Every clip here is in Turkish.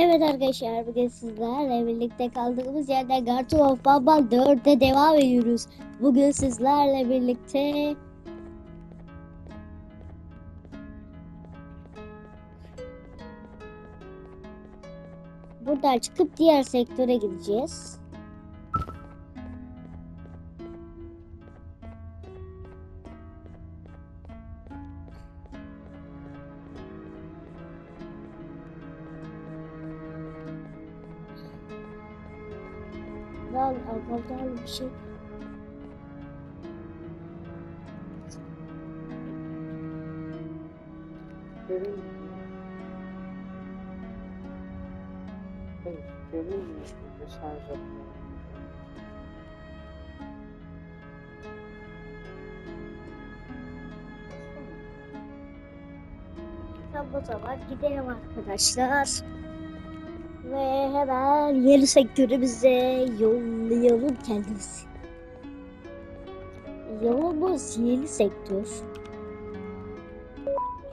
Evet arkadaşlar bugün sizlerle birlikte kaldığımız yerden Garten of Bubble 4'e devam ediyoruz. Bugün sizlerle birlikte Buradan çıkıp diğer sektöre gideceğiz. Bir şey. Benim Hayır, benim mesaj atmam. Tam o zaman gidelim arkadaşlar. Ve hemen yeni sektörümüze yollayalım kendimizi. Yolumuz yeni sektör.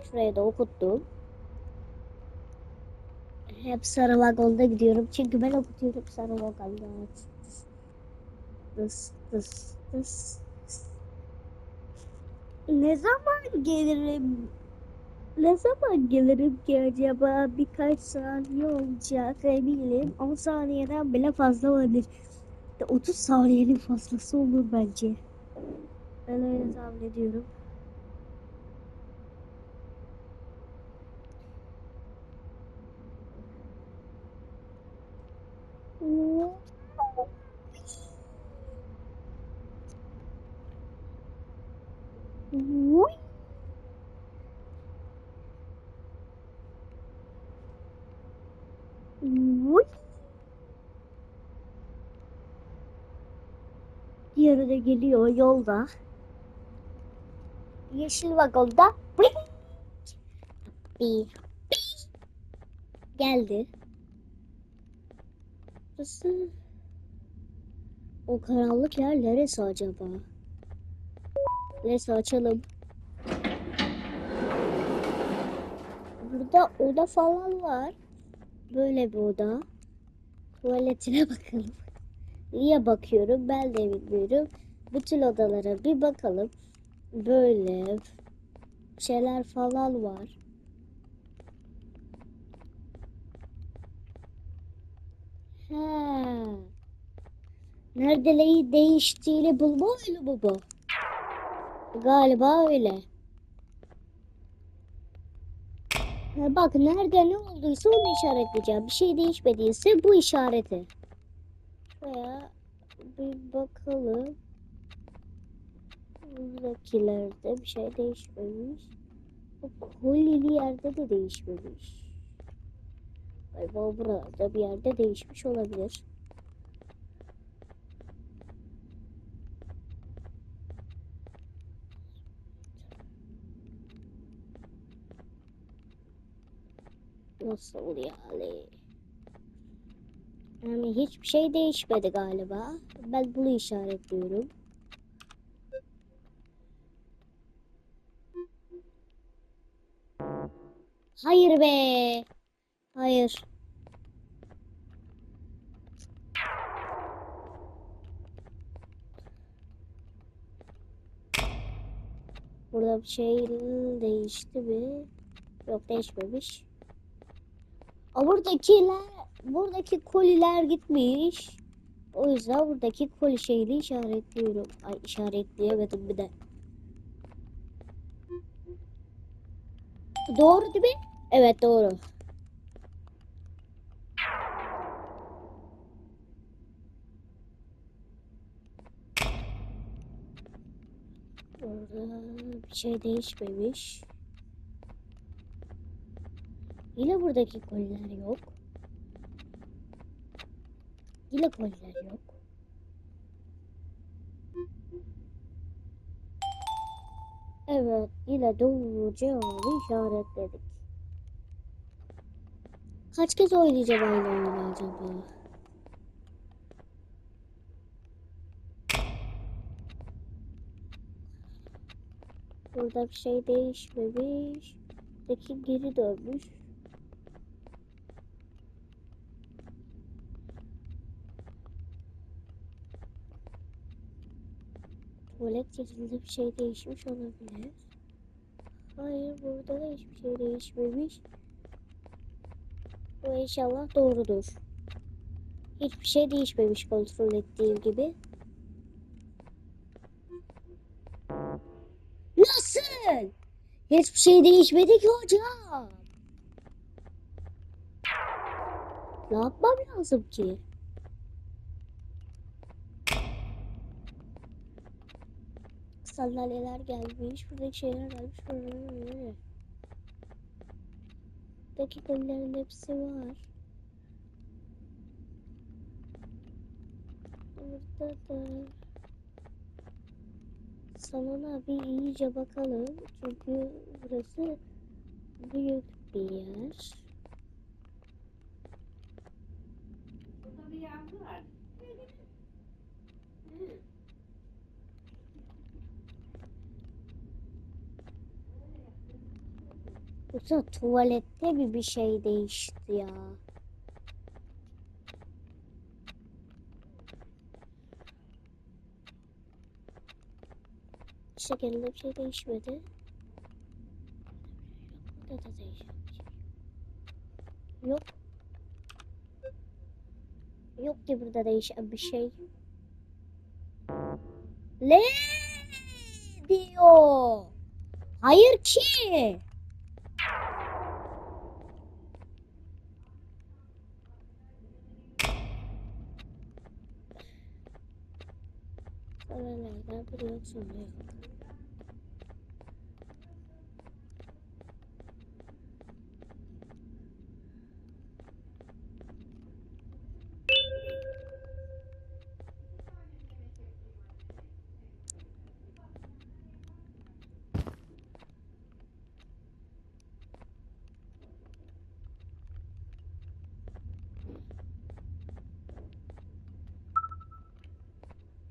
Şuraya da okuttum. Hep sarı vagonda gidiyorum. Çünkü ben okutuyorum sarı vagonda. Tıs tıs tıs. Ne zaman gelirim ne zaman gelirim ki acaba? Birkaç saniye olacak eminim. 10 saniyeden bile fazla olabilir. De 30 saniyenin fazlası olur bence. Ben öyle tahmin ediyorum. Uy. De geliyor yolda. Yeşil vagonda. Geldi. Burası. O karanlık yer neresi acaba? Neyse açalım. Burada oda falan var. Böyle bir oda. Tuvaletine bakalım. Niye bakıyorum ben de bilmiyorum. Bütün odalara bir bakalım. Böyle şeyler falan var. Ha. Nerede neyi değiştiğini bulma oyunu mu bu? Galiba öyle. Bak nerede ne olduysa onu işaretleyeceğim. Bir şey değişmediyse bu işareti. Şuraya bir bakalım. Buradakilerde bir şey değişmemiş. Bu kolili yerde de değişmemiş. Galiba burada bir yerde değişmiş olabilir. Nasıl yani? Yani hiçbir şey değişmedi galiba. Ben bunu işaretliyorum. Hayır be. Hayır. Burada bir şey değişti mi? Yok değişmemiş. Buradakiler, buradaki koliler gitmiş. O yüzden buradaki koli şeyini işaretliyorum. Ay işaretleyemedim bir de. Doğru değil mi? Evet doğru. Burada bir şey değişmemiş. Yine buradaki koliler yok. Yine koliler yok. Evet, yine doğru cevabı işaretledik. Kaç kez oynayacağım aynı oyunu acaba? Burada bir şey değişmemiş. Buradaki geri dönmüş. Tuvalet yerinde bir şey değişmiş olabilir. Hayır burada da hiçbir şey değişmemiş. Bu inşallah doğrudur. Hiçbir şey değişmemiş kontrol ettiğim gibi. Nasıl? Hiçbir şey değişmedi ki hocam. Ne yapmam lazım ki? Sandalyeler gelmiş. Buradaki şeyler gelmiş. Buradaki kolilerin hepsi var. Burada da salona bir iyice bakalım. Çünkü burası büyük bir yer. Burada bir yağmur var. Yoksa tuvalette mi bir şey değişti ya? Şekerinde bir şey değişmedi. Burada da bir yok. Yok. Yok ki burada değişen bir şey. Ne diyor? Hayır ki. 是没有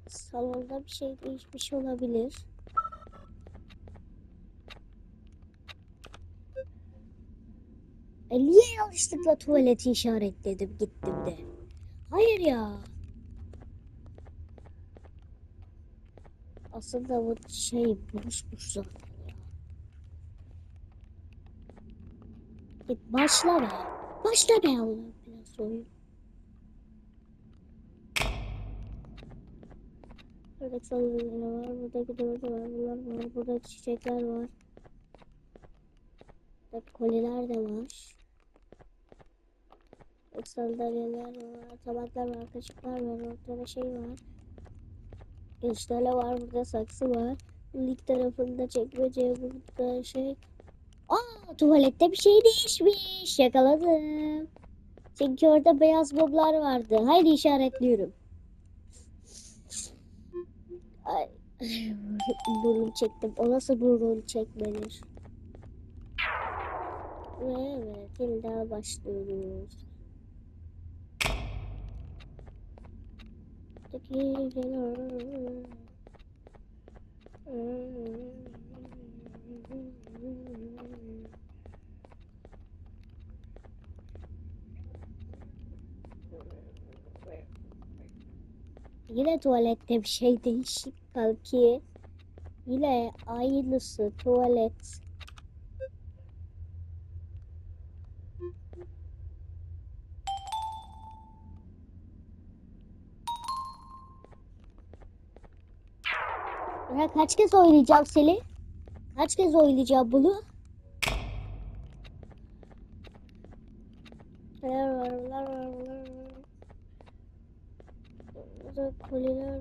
Salonda bir şey değişmiş olabilir. E niye yanlışlıkla tuvaleti işaretledim gittim de? Hayır ya. Aslında bu şey buluşmuş zaten ya. Git başla be. Başla be Allah'ım biraz oyun. Burada salonlar var, burada gidiyorlar var, bunlar var, burada çiçekler var. Burada koliler de var. Sandalyeler var, tabaklar var, kaşıklar var, ortada şey var. Gençlerle var, burada saksı var. İlk tarafında çekmece, burada şey. Aa, tuvalette bir şey değişmiş. Yakaladım. Çünkü orada beyaz mumlar vardı. Haydi işaretliyorum. Ay, burnum çektim. O nasıl burnum çekmedir? Ve evet, yeniden başlıyoruz. Tekiler. Yine tuvalette bir şey değişik kanki. Yine aynısı tuvalet. Ya kaç kez oynayacağım seni? Kaç kez oynayacağım bunu? Neler var, neler var, neler var. Burada koliler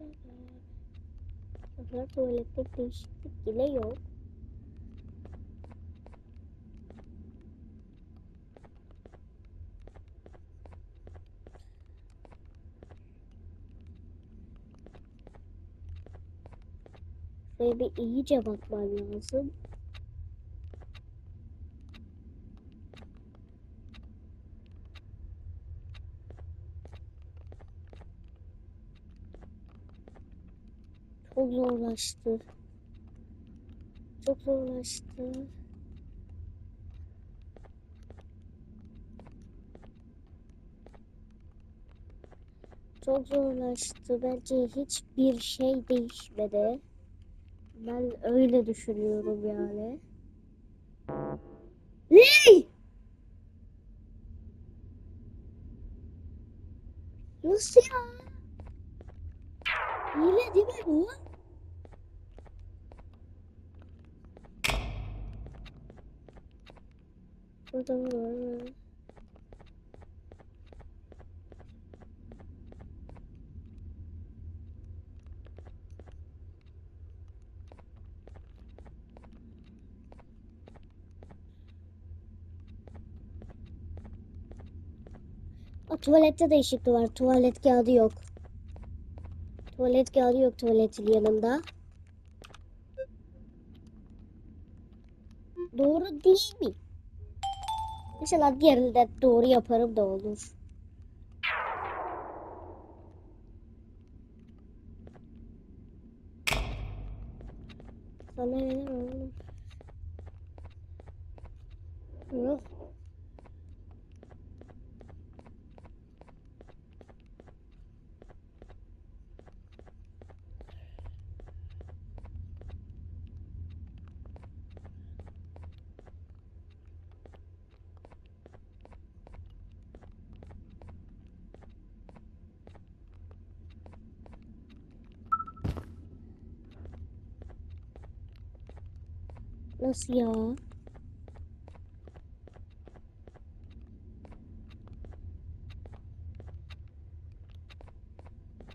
var. Tuvalette değişiklik yine yok. Şöyle bir iyice bakmam lazım. Çok zorlaştı. Çok zorlaştı. Çok zorlaştı. Bence hiçbir şey değişmedi. Ben öyle düşünüyorum yani. Ne? Nasıl ya? Hile değil mi bu? Burada mı var? Aa, tuvalette değişiklik var. Tuvalet kağıdı yok. Tuvalet kağıdı yok tuvaletin yanında. Doğru değil mi? İnşallah diğerini de doğru yaparım da olur. Sana Nasıl ya?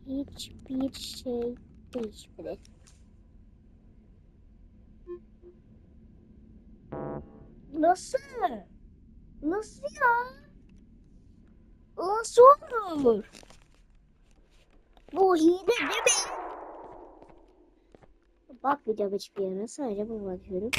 Hiçbir şey değişmedi. Nasıl? Nasıl ya? Nasıl olur? Bu hile değil mi? Bak video hiçbir yere sadece bu bakıyorum.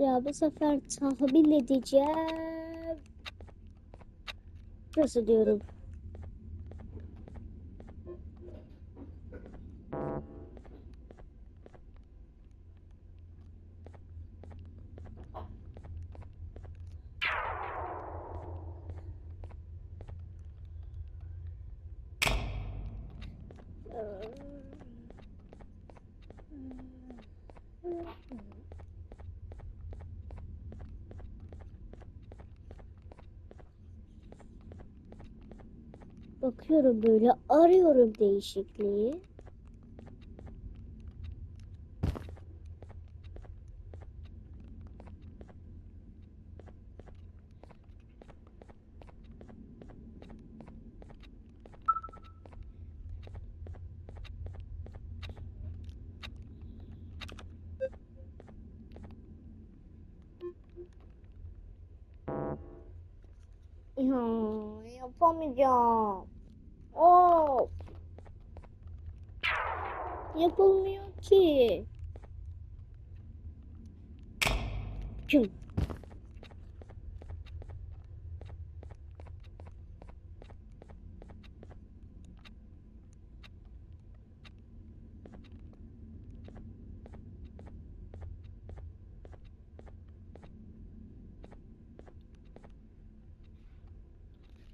Ya bu sefer tahmin edeceğim. Nasıl diyorum? Bakıyorum böyle arıyorum değişikliği. Ya yapamayacağım. Yapılmıyor ki. Kim?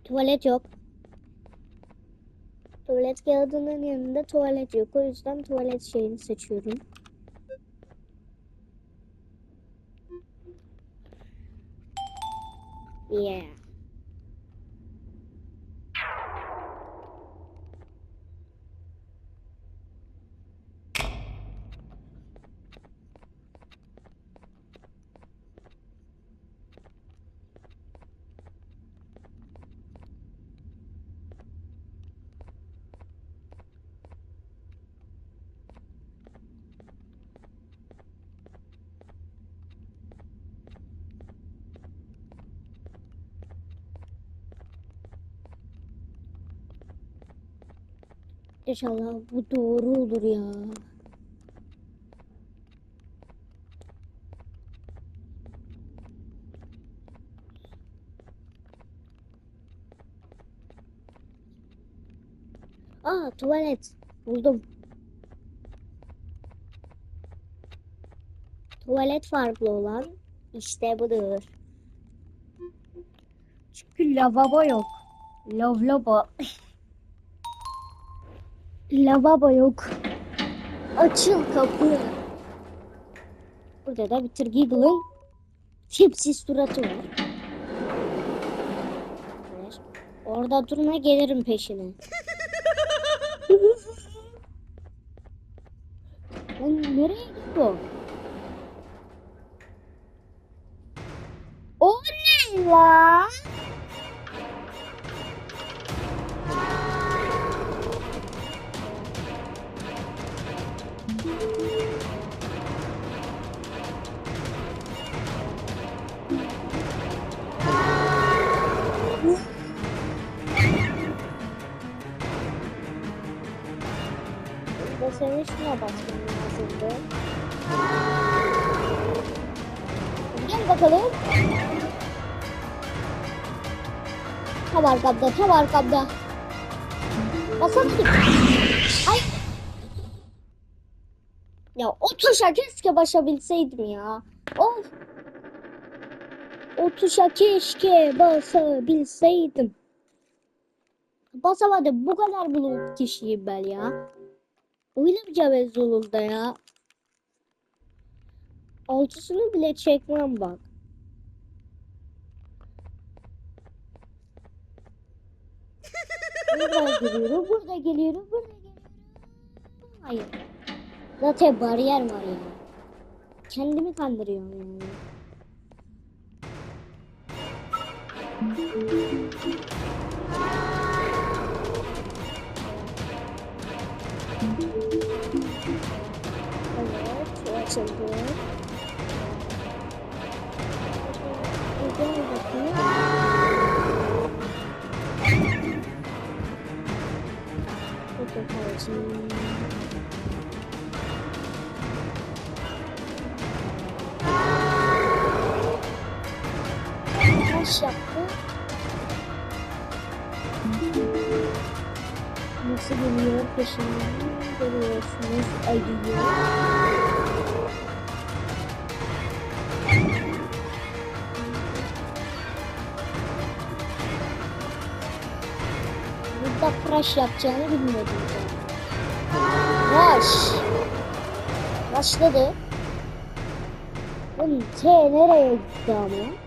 Tuvalet yok. Tuvalet kağıdının yanında tuvalet yok. O yüzden tuvalet şeyini seçiyorum. Yeah. İnşallah bu doğru olur ya. Aa tuvalet buldum. Tuvalet farklı olan işte budur. Çünkü lavabo yok. Lavabo. Lavabo yok. Açıl kapı. Burada da bir Giggle'ın tipsiz suratı var. Orada durma gelirim peşine. Lan nereye gidiyor? Şuna basmam lazımdı. Gel bakalım. Tam arkamda, tam arkamda. Basamadım. Ay. Ya o tuşa keşke basabilseydim ya. Of. O tuşa keşke basabilseydim. Basamadım. Bu kadar bulut kişiyim ben ya. Oynamayacağım Ezolul'da ya. Altısını bile çekmem bak. Burada geliyorum, burada geliyorum, burada geliyorum. Hayır. Zaten bariyer var ya. Kendimi kandırıyorum yani. Evet, şu açıldı. Gel bakayım. Burada kalacağım. Taş yaptı. Nasıl geliyor peşinden görüyorsunuz ayıyı. Burada crash yapacağını bilmiyordum. Crash. Başladı. Oğlum T nereye gitti ama?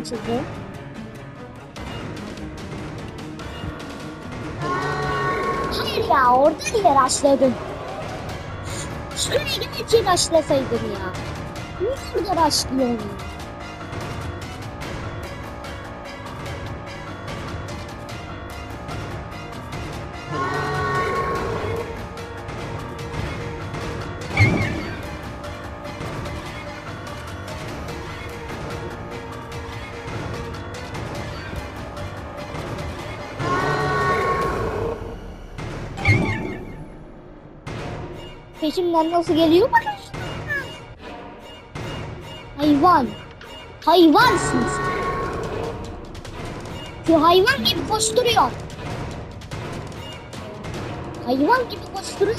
Açıldı. Hayır ya orada niye raşladın? Şuraya gidince raşlasaydın ya. Niye orada raşlıyorsun? Peşimden nasıl geliyor bana? Hayvan. Hayvansınız. Şu hayvan gibi koşturuyor. Hayvan gibi koşturuyor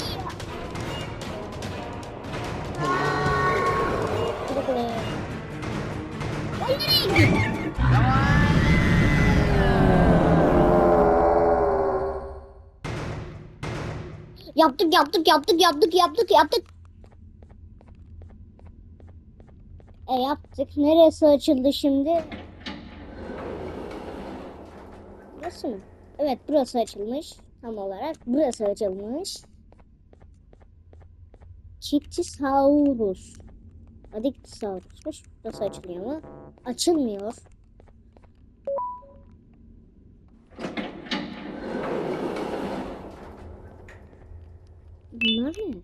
Yaptık yaptık yaptık yaptık yaptık yaptık. E yaptık. Neresi açıldı şimdi? Burası mı? Evet burası açılmış. Tam olarak burası açılmış. Hadi saatmiş. Nasıl açılıyor mu? Açılmıyor. Ne?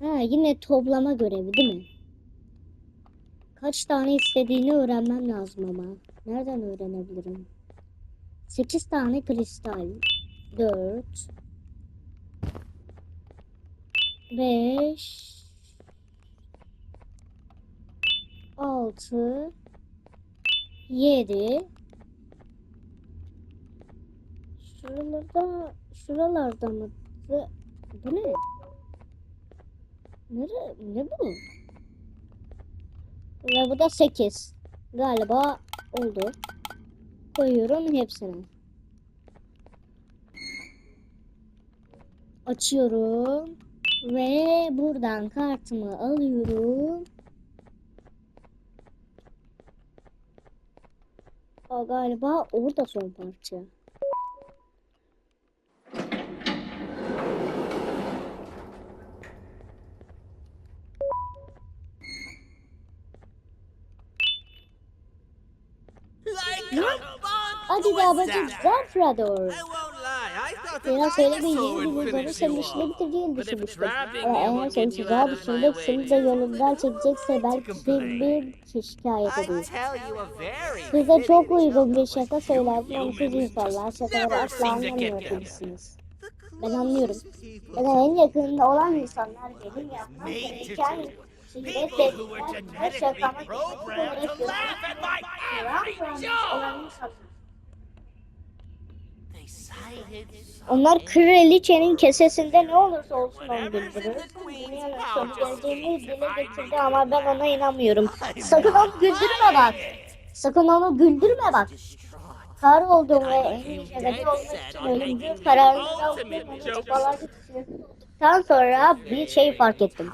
Ha yine toplama görevi değil mi? Kaç tane istediğini öğrenmem lazım ama. Nereden öğrenebilirim? 8 tane kristal. 4 5 6 7 Şuralarda şuralarda mı? Bu ne? Nere, ne bu? Ve bu da 8. Galiba oldu. Koyuyorum hepsini. Açıyorum. Ve buradan kartımı alıyorum. Aa, galiba orada son parça. Hadi de abacım Zanfrador. Yalan söylemeyin yeni bir yılları senin işini bitireceğini düşünmüştüm. Ama eğer senin tuzağa düşürmek seni de yolundan çekecekse belki bir şikayet edeyim. Size çok uygun bir şaka söylerdim ama siz insanlar şakaları asla anlamıyor gibisiniz. Ben anlıyorum. Bana en yakınında olan insanlar benim yapmam gereken şeyi reddettiler ve şakama kötü olarak görüyorum. olan insanlar. Onlar kraliçenin kesesinde ne olursa olsun onu güldürür. Dünyanın geleceğini dile getirdi ama ben ona inanmıyorum. Sakın onu güldürme bak. Sakın onu güldürme bak. Kar oldum ve en iyi şakacı olmak için ölümcül kararını aldım. Onu çabalarca düşündükten sonra bir şey fark ettim.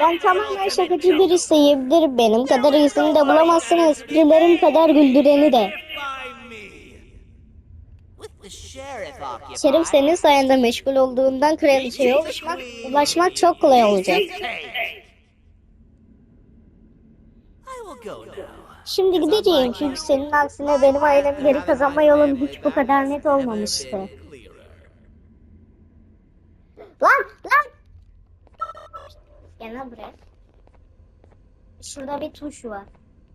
Ben tamamen şakacı birisiyimdir. Benim kadar iyisini de bulamazsın. Esprilerim kadar güldüreni de. Şerif senin sayende meşgul olduğundan kraliçeye ulaşmak, ulaşmak çok kolay olacak. Şimdi gideceğim çünkü senin aksine benim ailemi geri kazanma yolum hiç bu kadar net olmamıştı. Lan lan buraya. Şurada bir tuş var.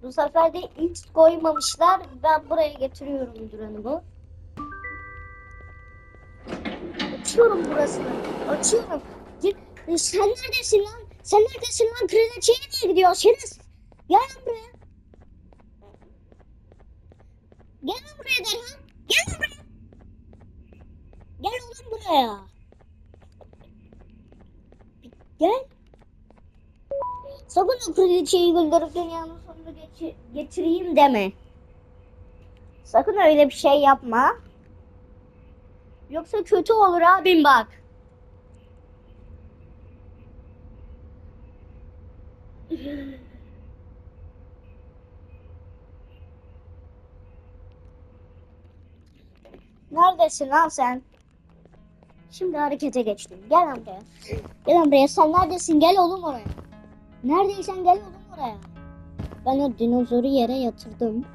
Bu sefer de X koymamışlar. Ben buraya getiriyorum duranımı. Açıyorum burasını. Açıyorum. E, Sen neredesin lan? Sen neredesin lan? Kraliçeye niye gidiyor? Gel lan buraya. Gel lan buraya Derhan. Gel lan buraya. Gel oğlum buraya. Gel. Sakın o kraliçeyi güldürüp dünyanın sonunu geçi- getireyim deme. Sakın öyle bir şey yapma. Yoksa kötü olur abim bak. Neredesin lan sen? Şimdi harekete geçtim. Gel buraya. Gel buraya. Sen neredesin? Gel oğlum oraya. Neredeysen gel oğlum oraya. Ben o dinozoru yere yatırdım.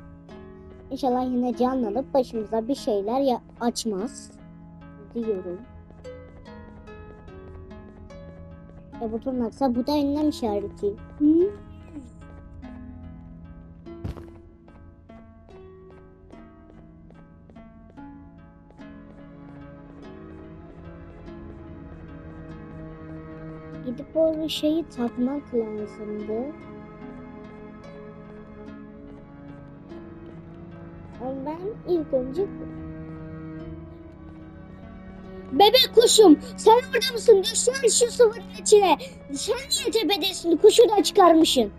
İnşallah yine canlanıp başımıza bir şeyler ya açmaz. Diyorum. E bu tırnaksa bu da ünlem işareti. Hı? Gidip o şeyi takmak lazımdı. Ama ben ilk önce... Bebek kuşum sen orada mısın? Düşman şu sıvının içine. Sen niye tepedesin? Kuşu da çıkarmışsın.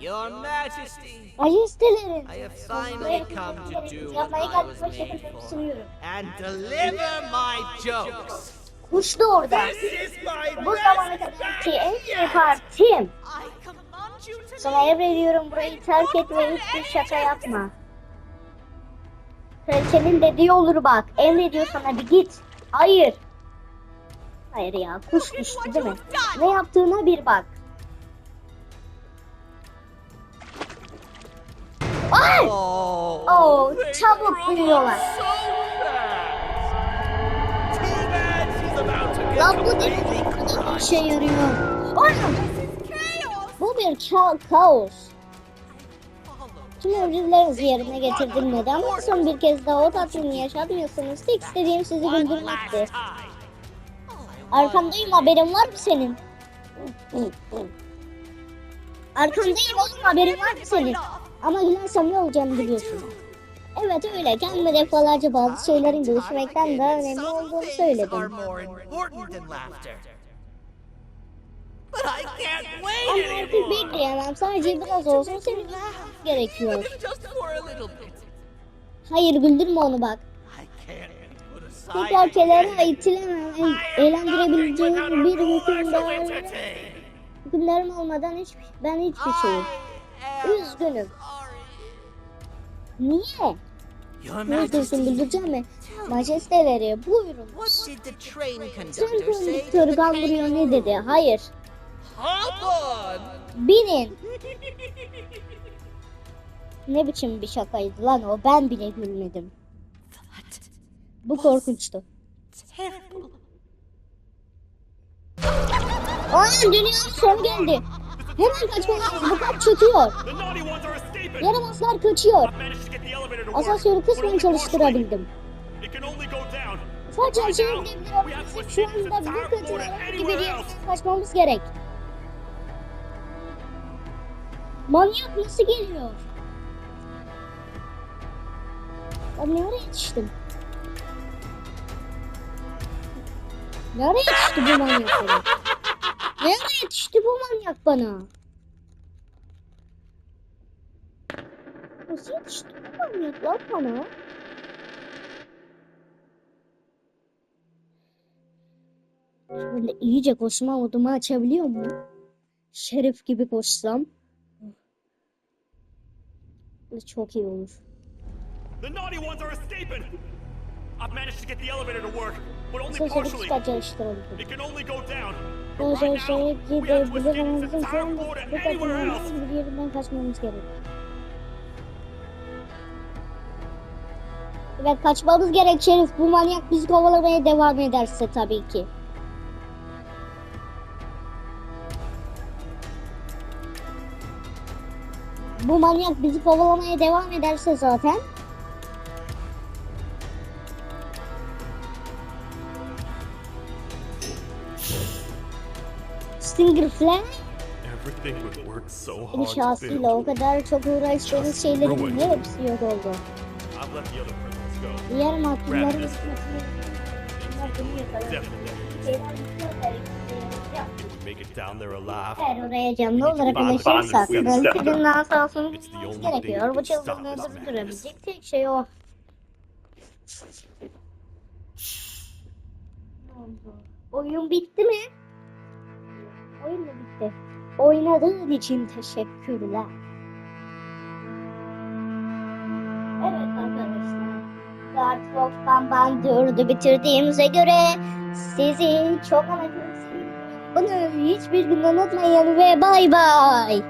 Your Majesty, Majestelerin. I have finally come to do what I was made for and deliver my jokes. Da orada. Bu zamana kadarki en iyi partim. Sana emrediyorum burayı terk et ve hiçbir şaka yapma. Kraliçenin dediği olur bak. Emrediyor sana bir git. Hayır. Hayır ya kuş düştü değil mi? Ne yaptığına bir bak. Ay! Oh, Oh, çabuk grow işe yarıyor? Oğlum bu bir ka- kaos. Tüm emrirlerinizi yerine getirdim neden? Ama son bir kez daha o tatlını yaşatmıyorsunuz. Tek istediğim sizi güldürmekti. Arkamdayım haberin var mı senin? Arkamdayım oğlum haberin var mı senin? Ama gülersem ne olacağını biliyorsun. Evet öyle kendime defalarca bazı şeylerin gülüşmekten daha önemli olduğunu söyledim. Ama artık bekleyemem. Sadece biraz olsun seni gerekiyor. Hayır güldürme onu bak. Tekrar kenara itilemem. Eğlendirebileceğim bir a ruler to hükümdar. entertain. Hükümdarım olmadan hiç, ben hiçbir şeyim. Üzgünüm. Niye? Your Majesty, güldüreceğim mi? Majesteleri buyurun. What did the train say konduktörü the Gambrio ne dedi? Hayır. hop on. Binin. Ne biçim bir şakaydı lan o? Ben bile gülmedim. Bu korkunçtu. Terrible. Aynen dünya son geldi. Hemen kaçmalıyız. Bu kat çöküyor. The naughty ones are escaping! Yaramazlar kaçıyor. Asansörü kısmen çalıştırabildim. Sadece aşağı gidebiliriz. Şu anda floor to herhangi bir kaçmamız gerek. Manyak nasıl geliyor? Ben nereye yetiştim? Nereye yetişti bu manyak bana? Nereye yetişti bu manyak bana? Nasıl yetişti bu manyak lan bana? Şöyle iyice koşma modumu açabiliyor mu? Şerif gibi koşsam. Çok iyi olur. The naughty ones are escaping! I've managed to get the elevator to work, but only partially. It can only go down. Bu Right now, asansöre we have to escape this bizim şu entire anda floor to bu anywhere else. Yerinden kaçmamız gerek. Şerif. Bu manyak bizi kovalamaya devam ederse tabii ki. Bu manyak bizi kovalamaya devam ederse zaten Stinger Fly inşasıyla o kadar çok uğraştığımız Just şeylerin hepsi yok oldu. Diğer alive, Eğer oraya canlı olarak ulaşırsak Valkyrie'nin asasını bulmamız gerekiyor. Bu çılgınlığı durdurabilecek tek şey o. Oyun bitti mi? Oyun mu bitti? Oynadığın için teşekkürler. Evet arkadaşlar. Dartlock'tan ben dördü bitirdiğimize göre sizi çok ama. Bunu hiçbir gün unutmayın ve bay bay.